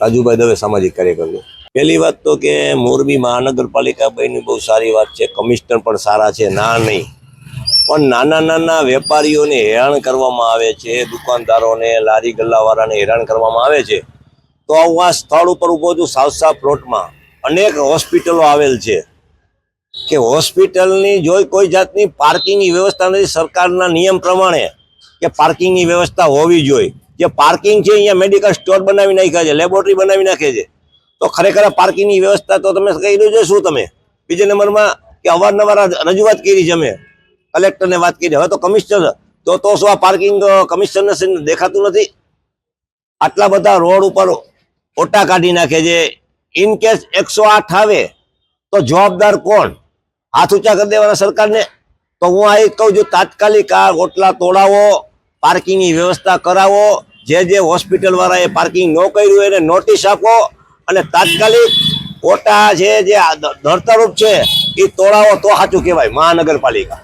રાજુભાઈ દવે સામાજિક કાર્યકર છું પહેલી વાત તો કે મોરબી મહાનગરપાલિકા બની બહુ સારી વાત છે. કમિશનર પણ સારા છે, ના નહીં. પણ નાના નાના વેપારીઓને હેરાન કરવામાં આવે છે, દુકાનદારોને, લારી ગલ્લાવાળાને હેરાન કરવામાં આવે છે. તો હું આ સ્થળ ઉપર ઊભો છું સાવસા પ્લોટમાં. અનેક હોસ્પિટલો આવેલ છે. કે હોસ્પિટલની જો કોઈ જાતની પાર્કિંગની વ્યવસ્થા નથી. સરકારના નિયમ પ્રમાણે કે પાર્કિંગની વ્યવસ્થા હોવી જોઈએ. જે પાર્કિંગ છે, અહીંયા મેડિકલ સ્ટોર બનાવી નાખ્યા છે લેબોરેટરી બનાવી નાખે છે. તો ખરેખર પાર્કિંગની વ્યવસ્થા તો તમે કહી દેજો શું તમે? બીજા નંબરમાં કે અવારનવાર રજૂઆત કરી છે અમે. કલેક્ટરને વાત કરી. હવે તો કમિશનર તો તો શું આ પાર્કિંગ કમિશનરને દેખાતું નથી? આટલા બધા રોડ ઉપર ઓટા કાઢી નાખે છે. ઇન કેસ એકસો આઠ આવે, તો જવાબદાર કોણ? હાથ ઊંચા કરી દેવાના સરકારને? તો હું આ કહું છું, તાત્કાલિક આ ઓટલા તોડાવો પાર્કિંગની વ્યવસ્થા કરાવો. જે જે હોસ્પિટલ વાળાએ પાર્કિંગ ન કર્યું એને નોટિસ આપો અને તાત્કાલિક છે જે આ દ- છે એ તોડાવો તો સાચું કહેવાય, મહાનગરપાલિકા.